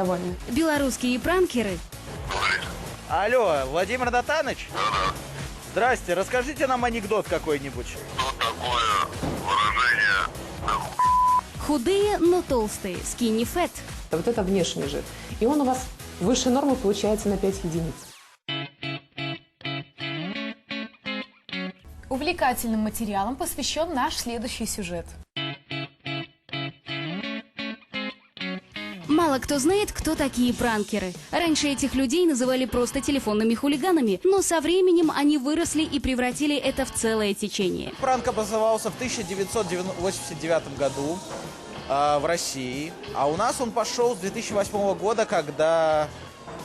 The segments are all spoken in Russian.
довольны. Белорусские пранкеры Алло, Владимир Натаныч? Здрасте, расскажите нам анекдот какой-нибудь. худые, но толстые, skinny fat. Вот это внешний жир. И он у вас выше нормы получается на 5 единиц. Увлекательным материалом посвящен наш следующий сюжет. Мало кто знает, кто такие пранкеры. Раньше этих людей называли просто телефонными хулиганами, но со временем они выросли и превратили это в целое течение. Пранк образовался в 1989 году э, в России, а у нас он пошел с 2008 года, когда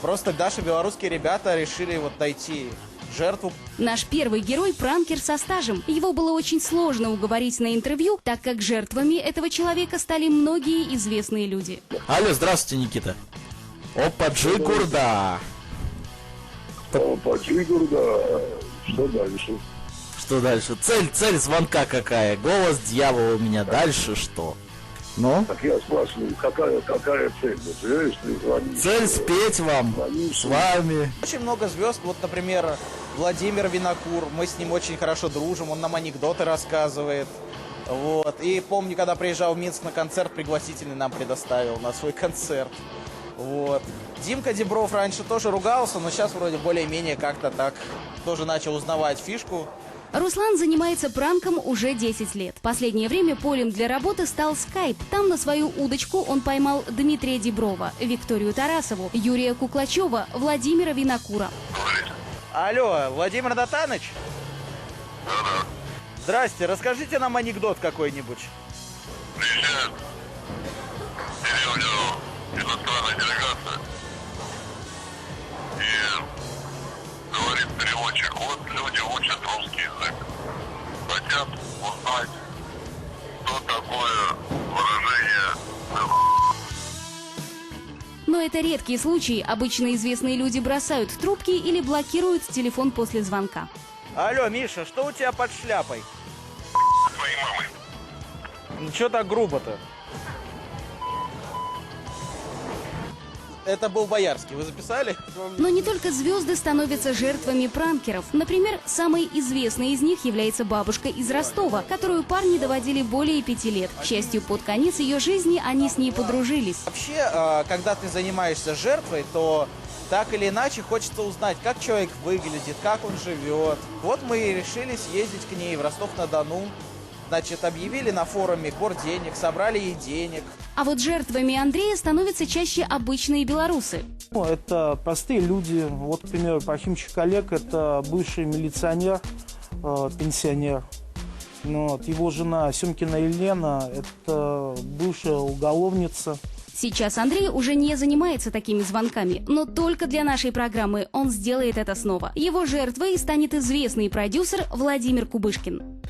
просто наши белорусские ребята решили вот найти жертву. Наш первый герой – пранкер со стажем. Его было очень сложно уговорить на интервью, так как жертвами этого человека стали многие известные люди. Алло, здравствуйте, Никита. Опа, Джигурда. Опа, Чигурда. Что дальше? Что дальше? Цель, цель звонка какая? Голос дьявола у меня. Дальше что? Ну? Так я спрашиваю, какая, какая цель? Вот, понимаешь, ты звонишь. Цель спеть вам с вами. Очень много звезд, вот, например, Владимир Винокур, мы с ним очень хорошо дружим, он нам анекдоты рассказывает. Вот. И помню, когда приезжал в Минск на концерт, пригласительный нам предоставил на свой концерт. Вот. Димка Дебров раньше тоже ругался, но сейчас вроде более-менее как-то так тоже начал узнавать фишку. Руслан занимается пранком уже 10 лет. Последнее время полем для работы стал Skype. Там на свою удочку он поймал Дмитрия Деброва, Викторию Тарасову, Юрия Куклачева, Владимира Винокура. Алло, Владимир Натаныч? Здрасте, расскажите нам анекдот какой-нибудь. Хотят узнать, что такое выражение Но это редкие случаи. Обычно известные люди бросают трубки или блокируют телефон после звонка. Алло, Миша, что у тебя под шляпой? твоей мамы. Ничего так грубо-то. Это был Боярский, вы записали? Но не только звезды становятся жертвами пранкеров. Например, самой известной из них является бабушка из Ростова, которую парни доводили более пяти лет. К счастью, под конец ее жизни они с ней подружились. Вообще, э, когда ты занимаешься жертвой, то так или иначе хочется узнать, как человек выглядит, как он живет. Вот мы и решили съездить к ней в Ростов-на-Дону. Значит, объявили на форуме сбор денег, собрали ей денег. А вот жертвами Андрея становятся чаще обычные белорусы. Ну, Это простые люди. Вот, к примеру, Пахимчик Олег – это бывший милиционер, э, пенсионер. Ну, вот, его жена Семкина Елена – это бывшая уголовница. Сейчас Андрей уже не занимается такими звонками, но только для нашей программы он сделает это снова. Его жертвой станет известный продюсер Владимир Кубышкин.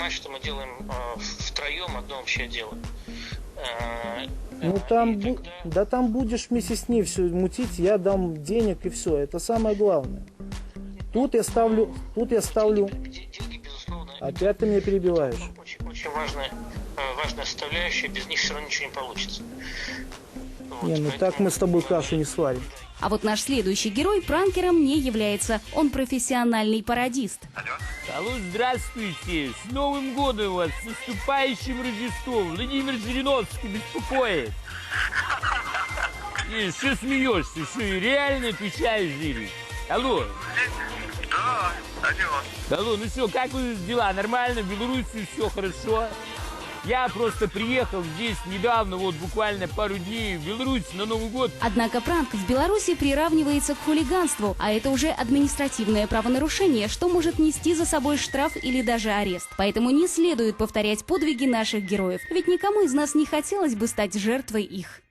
Понимать, что мы делаем э, втроем одно общее дело. Э, Ну, там, бу- тогда- да там будешь вместе с ней все мутить, я дам денег и все. Это самое главное. Тут я ставлю, тут я ставлю, де- деньги, безусловно, опять ты меня перебиваешь. очень, очень важная, э, важная составляющая, без них все равно ничего не получится. Не, ну так мы с тобой кашу не сварим. А вот наш следующий герой пранкером не является. Он профессиональный пародист. Алло, здравствуйте! С Новым годом вас! С наступающим Рождеством! Владимир Жириновский беспокоит! И что смеешься? Что, реально отвечаешь, Жири? Алло! Да, алло. Алло, ну что, как вы дела? Нормально? В Беларуси все хорошо? Я просто приехал здесь недавно, вот буквально пару дней в Беларусь на Новый год. Однако пранк в Беларуси приравнивается к хулиганству, а это уже административное правонарушение, что может нести за собой штраф или даже арест. Поэтому не следует повторять подвиги наших героев, ведь никому из нас не хотелось бы стать жертвой их.